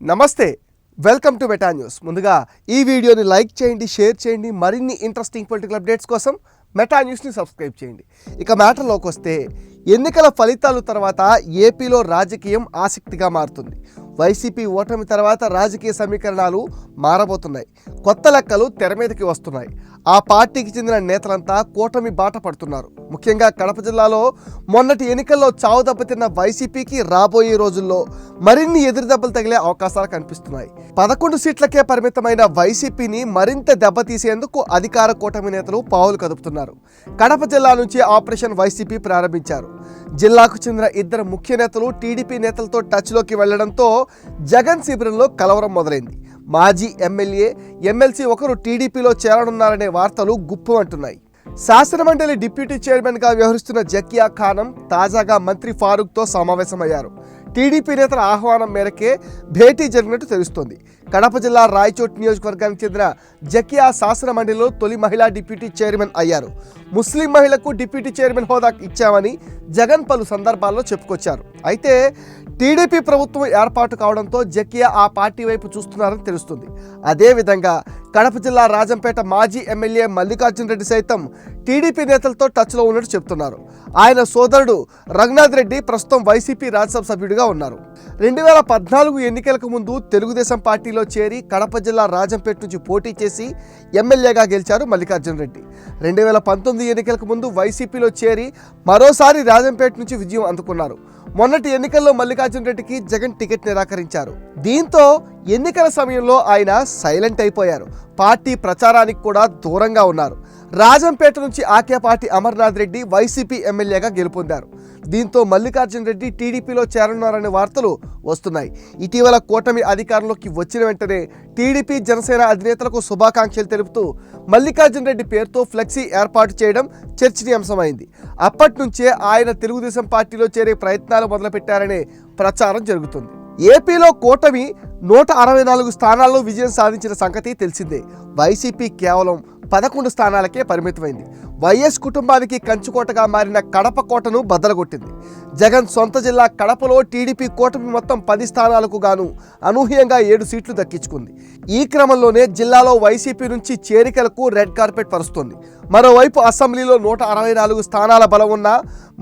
నమస్తే welcome to meta news. ముందుగా ఈ వీడియోని లైక్ చేయండి షేర్ చేయండి మరిన్ని ఇంట్రెస్టింగ్ పొలిటికల్ అప్డేట్స్ కోసం మెటా న్యూస్ని సబ్స్క్రైబ్ చేయండి. ఇక మ్యాటర్లోకి వస్తే ఎన్నికల ఫలితాలు తర్వాత ఏపీలో రాజకీయం ఆసక్తిగా మారుతుంది. వైసీపీ ఓటమి తర్వాత రాజకీయ సమీకరణాలు మారబోతున్నాయి. కొత్త లెక్కలు తెర మీదకి వస్తున్నాయి. ఆ పార్టీకి చెందిన నేతలంతా కూటమి బాట పడుతున్నారు. ముఖ్యంగా కడప జిల్లాలో మొన్నటి ఎన్నికల్లో చావు దెబ్బతిన్న వైసీపీకి రాబోయే రోజుల్లో మరిన్ని ఎదురు దెబ్బలు తగిలే అవకాశాలు కనిపిస్తున్నాయి. పదకొండు సీట్లకే పరిమితమైన వైసీపీని మరింత దెబ్బతీసేందుకు అధికార కూటమి నేతలు పావులు కదుపుతున్నారు. కడప జిల్లా నుంచి ఆపరేషన్ వైసీపీ ప్రారంభించారు. జిల్లాకు చెందిన ఇద్దరు ముఖ్య నేతలు టీడీపీ నేతలతో టచ్లోకి వెళ్ళడంతో జగన్ శిబిరంలో కలవరం మొదలైంది. మాజీ ఎమ్మెల్యే ఎమ్మెల్సీ ఒకరు టీడీపీలో చేరనున్నారనే వార్తలు గుప్పు అంటున్నాయి శాసనమండలి డిప్యూటీ చైర్మన్గా వ్యవహరిస్తున్న జకియా ఖానం తాజాగా మంత్రి ఫారూక్తో సమావేశమయ్యారు. టీడీపీ నేతల ఆహ్వానం మేరకే భేటీ జరిగినట్టు తెలుస్తోంది. కడప జిల్లా రాయచోట్ నియోజకవర్గానికి చెందిన జకియా శాసన మండలిలో తొలి మహిళా డిప్యూటీ చైర్మన్ అయ్యారు. ముస్లిం మహిళకు డిప్యూటీ చైర్మన్ హోదా ఇచ్చామని జగన్ పలు సందర్భాల్లో చెప్పుకొచ్చారు. అయితే టీడీపీ ప్రభుత్వం ఏర్పాటు కావడంతో జకియా ఆ పార్టీ వైపు చూస్తున్నారని తెలుస్తుంది. అదేవిధంగా కడప జిల్లా రాజంపేట మాజీ ఎమ్మెల్యే మల్లికార్జున రెడ్డి సైతం టీడీపీ నేతలతో టచ్లో ఉన్నట్టు చెప్తున్నారు. ఆయన సోదరుడు రఘునాథ్ రెడ్డి ప్రస్తుతం వైసీపీ రాజ్యసభ సభ్యుడిగా ఉన్నారు. రెండు వేల పద్నాలుగు ఎన్నికలకు ముందు తెలుగుదేశం పార్టీలో చేరి కడప జిల్లా రాజంపేట నుంచి పోటీ చేసి ఎమ్మెల్యేగా గెలిచారు మల్లికార్జున రెడ్డి. రెండు వేల పంతొమ్మిది ఎన్నికలకు ముందు వైసీపీలో చేరి మరోసారి రాజంపేట నుంచి విజయం అందుకున్నారు. మొన్నటి ఎన్నికల్లో మల్లికార్జున రెడ్డికి జగన్ టికెట్ నిరాకరించారు. దీంతో ఎన్నికల సమయంలో ఆయన సైలెంట్ అయిపోయారు. పార్టీ ప్రచారానికి కూడా దూరంగా ఉన్నారు. రాజంపేట నుంచి ఆకే అమర్నాథ్ రెడ్డి వైసీపీ ఎమ్మెల్యేగా గెలుపొందారు. దీంతో మల్లికార్జున రెడ్డి టీడీపీలో చేరనున్నారనే వార్తలు వస్తున్నాయి. ఇటీవల కూటమి అధికారంలోకి వచ్చిన వెంటనే టీడీపీ జనసేన అధినేతలకు శుభాకాంక్షలు తెలుపుతూ మల్లికార్జున రెడ్డి పేరుతో ఫ్లెక్సీ ఏర్పాటు చేయడం చర్చనీయాంశమైంది. అప్పటి నుంచే ఆయన తెలుగుదేశం పార్టీలో చేరే ప్రయత్నాలు మొదలుపెట్టారనే ప్రచారం జరుగుతుంది. ఏపీలో కూటమి నూట అరవై నాలుగు స్థానాల్లో విజయం సాధించిన సంగతి తెలిసిందే. వైసీపీ కేవలం పదకొండు స్థానాలకే పరిమితమైంది. వైఎస్ కుటుంబానికి కంచుకోటగా మారిన కడప కోటను బద్దలగొట్టింది జగన్ సొంత జిల్లా కడపలో టీడీపీ కూటమి మొత్తం పది స్థానాలకు గాను అనూహ్యంగా ఏడు సీట్లు దక్కించుకుంది. ఈ క్రమంలోనే జిల్లాలో వైసీపీ నుంచి చేరికలకు రెడ్ కార్పెట్ పరుస్తోంది. మరోవైపు అసెంబ్లీలో నూట అరవై నాలుగు స్థానాల బలం ఉన్న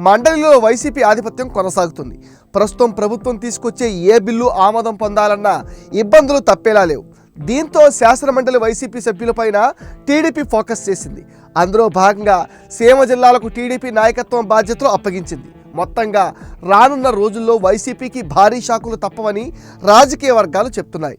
మండలిలో వైసీపీ ఆధిపత్యం కొనసాగుతుంది. ప్రస్తుతం ప్రభుత్వం తీసుకొచ్చే ఏ బిల్లు ఆమోదం పొందాలన్నా ఇబ్బందులు తప్పేలా లేవు. దీంతో శాసనమండలి వైసీపీ సభ్యులపైన టీడీపీ ఫోకస్ చేసింది. అందులో భాగంగా సీమ జిల్లాలకు టీడీపీ నాయకత్వం బాధ్యతలు అప్పగించింది. మొత్తంగా రానున్న రోజుల్లో వైసీపీకి భారీ షాకులు తప్పవని రాజకీయ వర్గాలు చెప్తున్నాయి.